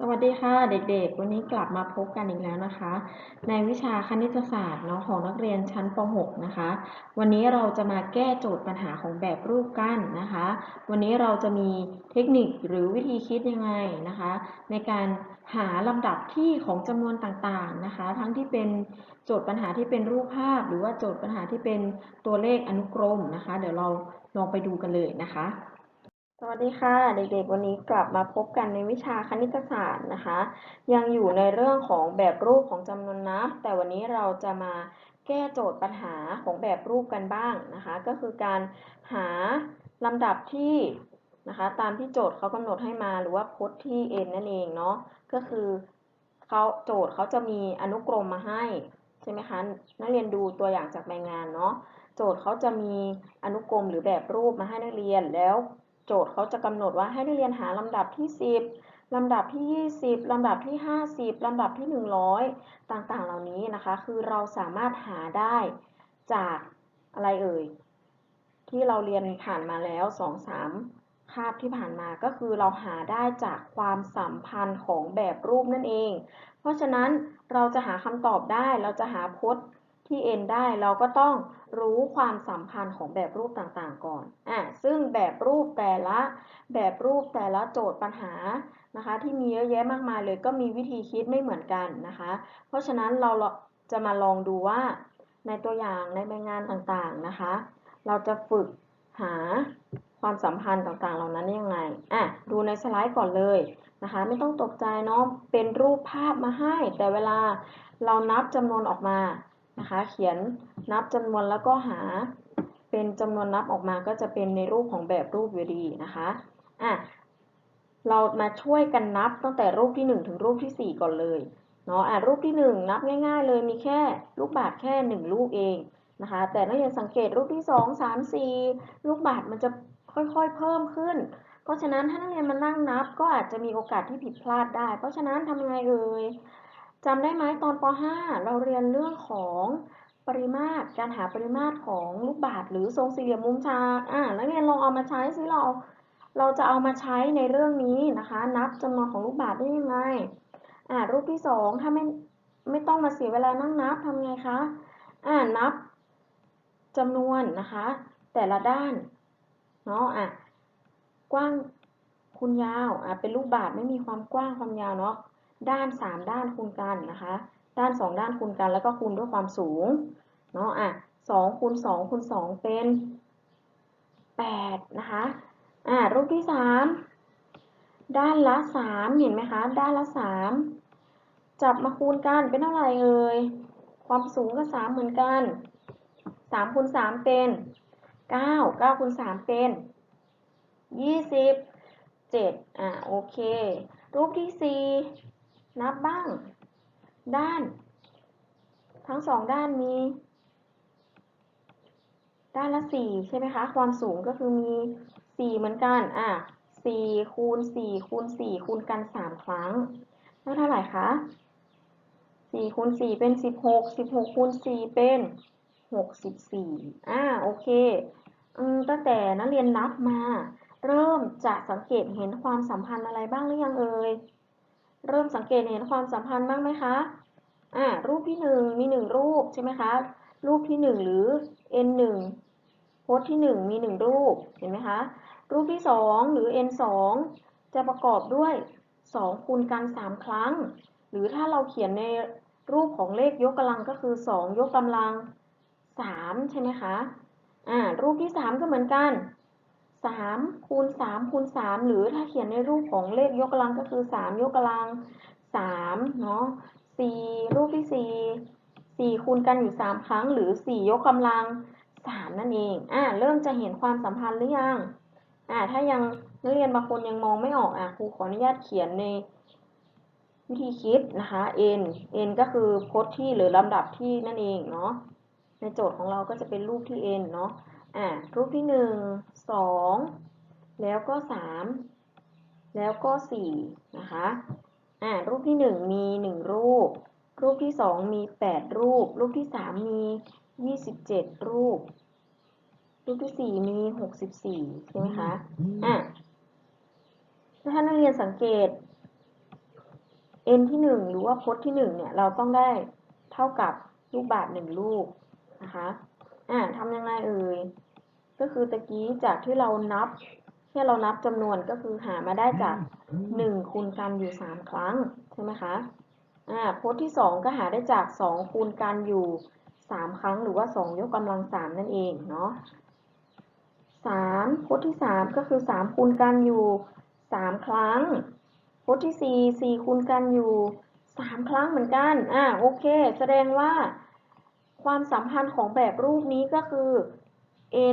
สวัสดีค่ะเด็กๆ วันนี้กลับมาพบกันอีกแล้วนะคะ ในวิชาคณิตศาสตร์เนาะของนักเรียนชั้นป .6 นะคะ วันนี้เราจะมาแก้โจทย์ปัญหาของแบบรูปกั้นนะคะ วันนี้เราจะมีเทคนิคหรือวิธีคิดยังไงนะคะ ในการหาลำดับที่ของจำนวนต่างๆนะคะ ทั้งที่เป็นโจทย์ปัญหาที่เป็นรูปภาพ หรือว่าโจทย์ปัญหาที่เป็นตัวเลขอนุกรมนะคะ เดี๋ยวเราลองไปดูกันเลยนะคะ สวัสดีค่ะ เด็กๆ วันนี้กลับมาพบกันในวิชาคณิตศาสตร์นะคะ ยังอยู่ในเรื่องของแบบรูปของจำนวนนับ แต่วันนี้เราจะมาแก้โจทย์ปัญหาของแบบรูปกันบ้างนะคะ ก็คือการหาลำดับที่นะคะ ตามที่โจทย์เขากำหนดให้มาหรือว่าพจน์ที่ n นั่นเองเนาะก็คือเขาโจทย์เขาจะมีอนุกรมมาให้ใช่ไหมคะนักเรียนดูตัวอย่างจากใบงานเนาะโจทย์เขาจะมีอนุกรมหรือแบบรูปมาให้นักเรียนแล้ว โจทย์เขาจะกำหนดว่าให้นักเรียนหาลำดับที่ 10 ลำดับที่ 20 ลำดับที่ 50 ลำดับที่ 100 ต่างๆ เหล่านี้นะคะ คือเราสามารถหาได้จากอะไรเอ่ย ที่เราเรียนผ่านมาแล้ว 2-3 คาบที่ผ่านมาก็คือเราหาได้จากความสัมพันธ์ของแบบรูปนั่นเอง เพราะฉะนั้นเราจะหาคำตอบได้ เราจะหาพจน์ ที่ n ได้เราก็ต้องรู้ความสัมพันธ์ของแบบรูปต่างๆก่อน อะ ซึ่งแบบรูปแต่ละแบบรูปแต่ละโจทย์ปัญหานะคะ ที่มีเยอะแยะมากมายเลยก็มีวิธีคิดไม่เหมือนกันนะคะ เพราะฉะนั้นเราจะมาลองดูว่า ในตัวอย่างในใบงานต่างๆนะคะ เราจะฝึกหาความสัมพันธ์ต่างๆ เหล่านั้นยังไง อะ ดูในสไลด์ก่อนเลยนะคะ ไม่ต้องตกใจเนาะเป็นรูปภาพมาให้ แต่เวลาเรานับจำนวนออกมา นะคะ เขียนนับจำนวนแล้วก็หาเป็นจำนวนนับออกมาก็จะเป็นในรูปของแบบรูปอยู่ดีนะคะอะเรามาช่วยกันนับตั้งแต่รูปที่ 1 ถึงรูปที่ 4 ก่อนเลยเนาะอะรูปที่ 1 นับง่าย ๆ เลยมีแค่ลูกบาศก์แค่ 1 ลูกเองนะคะ แต่นักเรียนสังเกตรูปที่ 2 3 4 ลูกบาศก์มันจะค่อยๆเพิ่มขึ้น เพราะฉะนั้นถ้านักเรียนมานั่งนับก็อาจจะมีโอกาสที่ผิดพลาดได้ เพราะฉะนั้นทำยังไงเอ่ย จำได้ไหมตอนป .5 เราเรียนเรื่องของปริมาตรการหาปริมาตรของลูกบาศก์หรือทรงสี่เหลี่ยมมุมฉากอ่านักเรียนลองเอามาใช้ซิเราเราจะเอามาใช้ในเรื่องนี้นะคะ นับจำนวนของลูกบาศก์ได้ยังไงอ่ารูปที่สองถ้าไม่ไม่ต้องมาเสียเวลานั่งนับทำไงคะอ่านับจำนวนนะคะ แต่ละด้านเนาะอะกว้างคูณยาวอะเป็นลูกบาศก์ไม่มีความกว้างความยาวเนาะ ด้าน 3 ด้านคูณกันนะคะ ด้าน 2 ด้านคูณกันแล้วก็คูณด้วยความสูงเนาะอะ2คูณ2คูณ2เป็น8นะคะอ่ารูปที่ 3 ด้านละ 3 เห็นไหมคะ ด้านละ 3 จับมาคูณกันเป็นเท่าไหร่เอ่ยความสูงก็ 3 เหมือนกัน3คูณ3เป็น9 9คูณ3เป็น27อ่าโอเค รูปที่ 4 นับบ้าง ด้าน ทั้งสองด้านมี ด้านละสี่ใช่ไหมคะ ความสูงก็คือมีสี่เหมือนกัน อะสี่คูณสี่คูณสี่คูณกันสามครั้งได้เท่าไหร่คะสี่คูณสี่เป็นสิบหกสิบหกคูณสี่เป็นหกสิบสี่อ่าโอเคอตั้งแต่นักเรียนนับมา เริ่มจะสังเกตเห็นความสัมพันธ์อะไรบ้างหรือยังเอ่ย เริ่มสังเกตเห็นความสัมพันธ์บ้างไหมคะอ่ารูปที่หนึ่งมีหนึ่งรูปใช่ไหมคะ รูปที่หนึ่งหรือ n หนึ่งโพสที่หนึ่งมีหนึ่งรูปเห็นไหมคะ รูปที่สองหรือ n สองจะประกอบด้วยสองคูณกันสามครั้ง หรือถ้าเราเขียนในรูปของเลขยกกำลังก็คือสองยกกำลังสามใช่ไหมคะอ่ารูปที่สามก็เหมือนกัน สามคูณสามคูณสามหรือถ้าเขียนในรูปของเลขยกกำลังก็คือสามยกกำลังสามเนาะสี่รูปที่สี่สี่คูณกันอยู่สามครั้ง หรือสี่ยกกำลังสามนั่นเองอ่าเริ่มจะเห็นความสัมพันธ์หรือยังอ่าถ้ายังนักเรียนบางคนยังมองไม่ออกอะครูขออนุญาตเขียนในวิธีคิดนะคะ n n ก็คือพจน์ที่หรือลำดับที่นั่นเองเนาะในโจทย์ของเราก็จะเป็นรูปที่ n เนาะ อ่ารูปที่หนึ่งสองแล้วก็สามแล้วก็สี่นะคะอ่ารูปที่หนึ่งมีหนึ่งรูป รูปที่สองมีแปดรูป รูปที่สามมียี่สิบเจ็ดรูป รูปที่สี่มีหกสิบสี่ใช่ไหมคะอะถ้านักเรียนสังเกต n ที่หนึ่งหรือว่าพจน์ที่หนึ่งเนี่ยเราต้องได้เท่ากับลูกบาศก์หนึ่งลูกนะคะ อ่าทำยังไงเอ่ย ก็คือตะกี้จากที่เรานับแค่เรานับจำนวนก็คือหามาได้จากหนึ่งคูณกันอยู่สามครั้งใช่ไหมคะ อ่าพจน์ที่สองก็หาได้จากสองคูณกันอยู่สามครั้งหรือว่าสองยกกำลังสามนั่นเองเนาะสามพจน์ที่สามก็คือสามคูณกันอยู่สามครั้งพจน์ที่สี่สี่คูณกันอยู่สามครั้งเหมือนกัน อ่าโอเค แสดงว่า ความสัมพันธ์ของแบบรูปนี้ก็คือ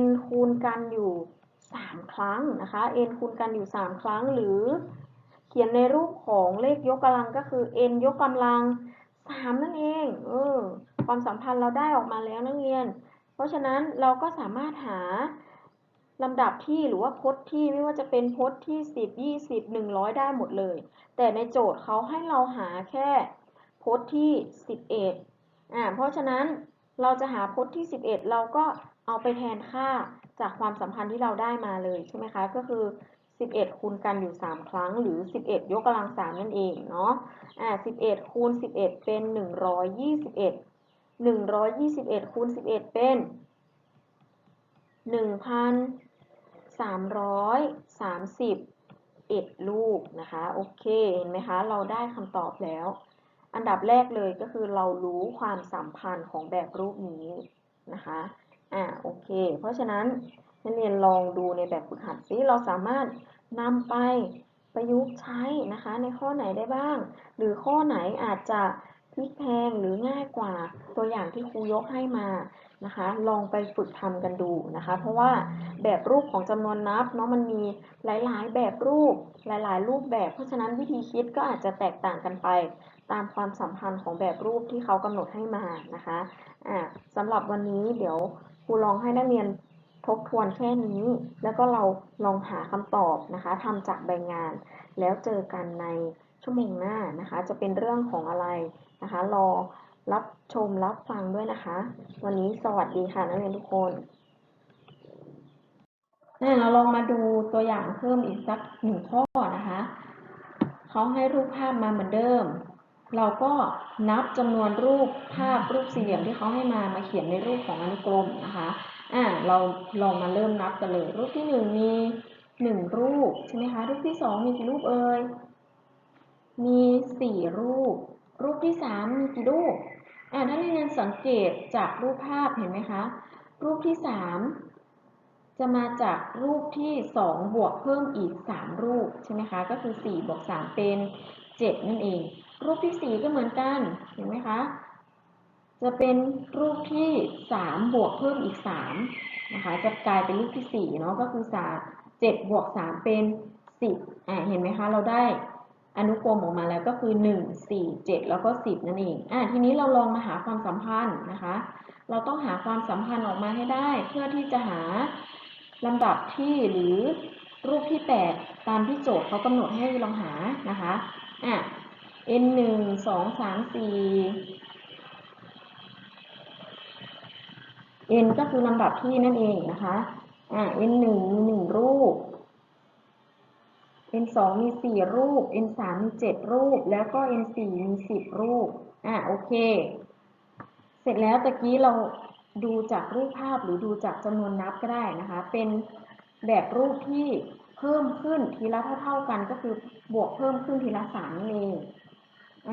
n คูณกันอยู่ 3 ครั้งนะคะ n คูณกันอยู่ 3 ครั้งหรือ เขียนในรูปของเลขยกกำลังก็คือ n ยกกำลัง 3 นั่นเองเออความสัมพันธ์เราได้ออกมาแล้วนักเรียน เพราะฉะนั้นเราก็สามารถหาลำดับที่หรือว่าพจน์ที่ไม่ว่าจะเป็นพจน์ที่ 10 20 100 ได้หมดเลย แต่ในโจทย์เขาให้เราหาแค่พจน์ที่ 11 อ่าเพราะฉะนั้นเราจะหาพจน์ที่ 11 เราก็เอาไปแทนค่าจากความสัมพันธ์ที่เราได้มาเลยใช่ไหมคะ ก็คือ 11 คูณกันอยู่ 3 ครั้ง หรือ 11 ยกกำลัง 3 นั่นเองเนาะอ่า11 คูณ 11 เป็น 121 121คูณ11 เป็น 1,331ลูกนะคะ โอเค เห็นไหมคะ เราได้คำตอบแล้ว อันดับแรกเลยก็คือเรารู้ความสัมพันธ์ของแบบรูปนี้นะคะ อ่า โอเค เพราะฉะนั้นนักเรียนลองดูในแบบฝึกหัดซิเราสามารถนำไปประยุกต์ใช้นะคะในข้อไหนได้บ้าง หรือข้อไหนอาจจะพลิกแพลงหรือง่ายกว่าตัวอย่างที่ครูยกให้มานะคะ ลองไปฝึกทำกันดูนะคะ เพราะว่าแบบรูปของจำนวนนับเนาะมันมีหลาย ๆ แบบรูปหลาย ๆ รูปแบบ เพราะฉะนั้นวิธีคิดก็อาจจะแตกต่างกันไป ตามความสัมพันธ์ของแบบรูปที่เขากำหนดให้มานะคะอ่าสำหรับวันนี้เดี๋ยวครูลองให้นักเรียนทบทวนแค่นี้ แล้วก็เราลองหาคำตอบนะคะทำจากใบงาน แล้วเจอกันในชั่วโมงหน้านะคะ จะเป็นเรื่องของอะไรนะคะ รอรับชมรับฟังด้วยนะคะ วันนี้สวัสดีค่ะนักเรียนทุกคนนี่เราลองมาดูตัวอย่างเพิ่มอีกสักหนึ่งข้อนะคะ เขาให้รูปภาพมาเหมือนเดิม เราก็นับจำนวนรูปภาพรูปสี่เหลี่ยมที่เขาให้มามาเขียนในรูปของอนุกรมนะคะอ่าเราลองมาเริ่มนับกันเลย รูปที่หนึ่งมีหนึ่งรูปใช่ไหมคะรูปที่สองมีกี่รูปเอ่ยมีสี่รูป รูปที่สามมีกี่รูปอ่าถ้านักเรียนสังเกตจากรูปภาพเห็นไหมคะรูปที่สามจะมาจากรูปที่สองบวกเพิ่มอีกสามรูปใช่ไหมคะก็คือสี่บวกสามเป็นเจ็ดนั่นเอง รูปที่สี่ก็เหมือนกัน เห็นไหมคะ จะเป็นรูปที่สามบวกเพิ่มอีกสามนะคะ จะกลายเป็นรูปที่สี่เนาะ ก็คือสามเจ็ดบวกสามเป็นสิบอ่าเห็นไหมคะ เราได้อนุกรมออกมาแล้วก็คือหนึ่งสี่เจ็ดแล้วก็สิบนั่นเองอ่าทีนี้เราลองมาหาความสัมพันธ์นะคะ เราต้องหาความสัมพันธ์ออกมาให้ได้ เพื่อที่จะหาลำดับที่หรือรูปที่แปดตามที่โจทย์เขากำหนดให้ลองหานะคะอะ n หนึ่งสองสามสี่ n ก็คือลำดับที่นั่นเองนะคะอะ n หนึ่งมีหนึ่งรูป n สองมีสี่รูป n สามมีเจ็ดรูป แล้วก็ n สี่มีสิบรูป อะโอเค เสร็จแล้วตะกี้เราดูจากรูปภาพหรือดูจากจำนวนนับก็ได้นะคะ เป็นแบบรูปที่เพิ่มขึ้นทีละเท่าๆกันก็คือบวกเพิ่มขึ้นทีละสามนั่นเอง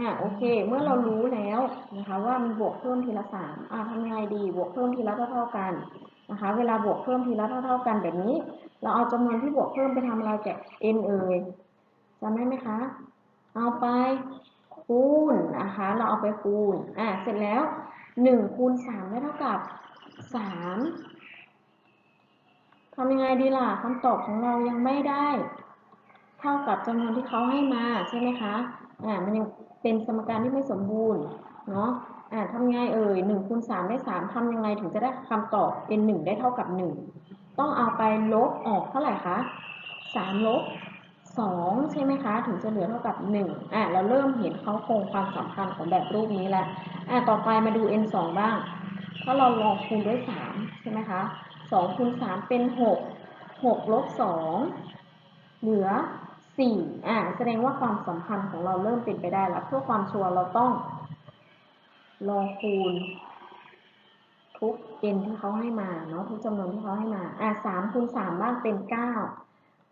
อ่าโอเค เมื่อเรารู้แล้วนะคะ ว่ามันบวกเพิ่มทีละสามอ่าทำยังไงดีบวกเพิ่มทีละเท่าๆกันนะคะ เวลาบวกเพิ่มทีละเท่าๆกันแบบนี้ เราเอาจำนวนที่บวกเพิ่มไปทำอะไรกับ n เอ่ยจำได้ไหมคะ เอาไปคูณนะคะ เราเอาไปคูณอ่าเสร็จแล้วหนึ่งคูณสามได้เท่ากับสามทำยังไงดีล่ะคำตอบของเรายังไม่ได้ เท่ากับจำนวนที่เขาให้มาใช่ไหมคะ อ่ามันยังเป็นสมการที่ไม่สมบูรณ์เนาะอ่าทำไงเอ่ยหนึ่งคูณสามได้สามทำยังไงถึงจะได้คำตอบ n หนึ่งได้เท่ากับหนึ่งต้องเอาไปลบออกเท่าไหร่คะสามลบสองใช่ไหมคะ ถึงจะเหลือเท่ากับหนึ่งอะเราเริ่มเห็นเขาโครงความสำคัญของแบบรูปนี้แล้วอะต่อไปมาดู n สองบ้าง ถ้าเราลองคูณด้วยสามใช่ไหมคะสองคูณสามเป็นหกหกลบสองเหลือ สี่อ่าแสดงว่าความสัมพันธ์ของเราเริ่มเป็นไปได้แล้ว เพื่อความชัวร์เราต้องลองคูณ ทุก n ที่เขาให้มาเนาะทุกจำนวนที่เขาให้มาอะสามคูณสามบ้างเป็นเก้า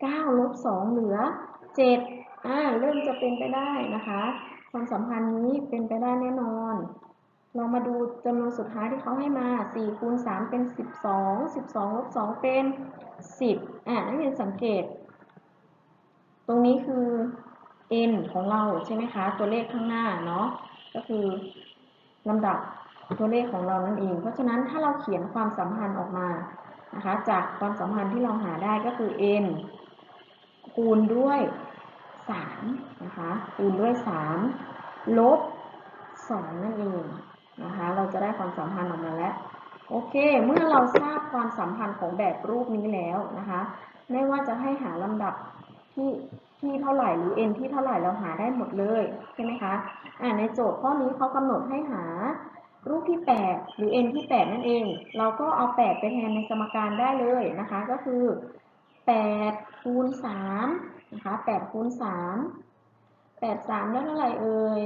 เก้าลบสองเหลือเจ็ดอ่าเริ่มจะเป็นไปได้นะคะ ความสัมพันธ์นี้เป็นไปได้แน่นอน เรามาดูจำนวนสุดท้ายที่เขาให้มาสี่คูณสามเป็นสิบสองสิบสองลบสองเป็นสิบอ่านักเรียนสังเกต ตรงนี้คือ n ของเราใช่ไหมคะ ตัวเลขข้างหน้าเนาะก็คือลำดับตัวเลขของเรานั่นเอง เพราะฉะนั้นถ้าเราเขียนความสัมพันธ์ออกมานะคะจากความสัมพันธ์ที่เราหาได้ก็คือ n คูณด้วย3นะคะคูณด้วย 3 ลบ 2 นั่นเองนะคะเราจะได้ความสัมพันธ์ออกมาแล้วโอเค เมื่อเราทราบความสัมพันธ์ของแบบรูปนี้แล้วนะคะ ไม่ว่าจะให้หาลำดับ ที่ที่เท่าไหร่หรือ n ที่เท่าไหร่เราหาได้หมดเลยใช่ไหมคะอ่าในโจทย์ข้อนี้เขากำหนดให้หารูปที่ 8 หรือ n ที่ 8 นั่นเอง เราก็เอา 8 ไปแทนในสมการได้เลยนะคะ ก็คือ8คูณ3นะคะ8คูณ3 8 3ได้เท่าไหร่เอ่ย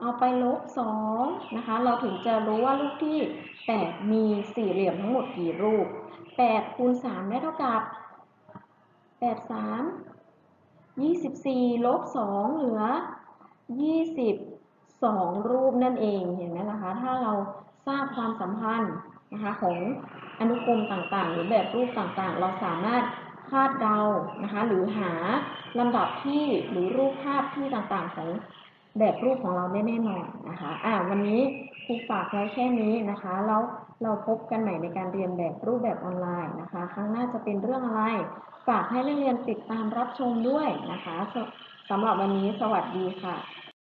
เอาไปลบ2นะคะ เราถึงจะรู้ว่ารูปที่ 8 มีสี่เหลี่ยมทั้งหมดกี่รูป8คูณ3ได้เท่ากับ 8 3 24 ลบ 2 เหลือ 22 รูปนั่นเอง เห็นไหมล่ะคะ ถ้าเราทราบความสัมพันธ์นะคะของอนุกรมต่างๆ หรือแบบรูปต่างๆ เราสามารถคาดเดานะคะ หรือหาลำดับที่หรือรูปภาพที่ต่างๆ ของแบบรูปของเราได้แน่นอนนะคะ อ่าวันนี้ ครูฝากไว้แค่นี้นะคะ แล้วเราพบกันใหม่ในการเรียนแบบรูปแบบออนไลน์นะคะ ครั้งหน้าจะเป็นเรื่องอะไร ฝากให้นักเรียนติดตามรับชมด้วยนะคะสสำหรับวันนี้สวัสดีค่ะ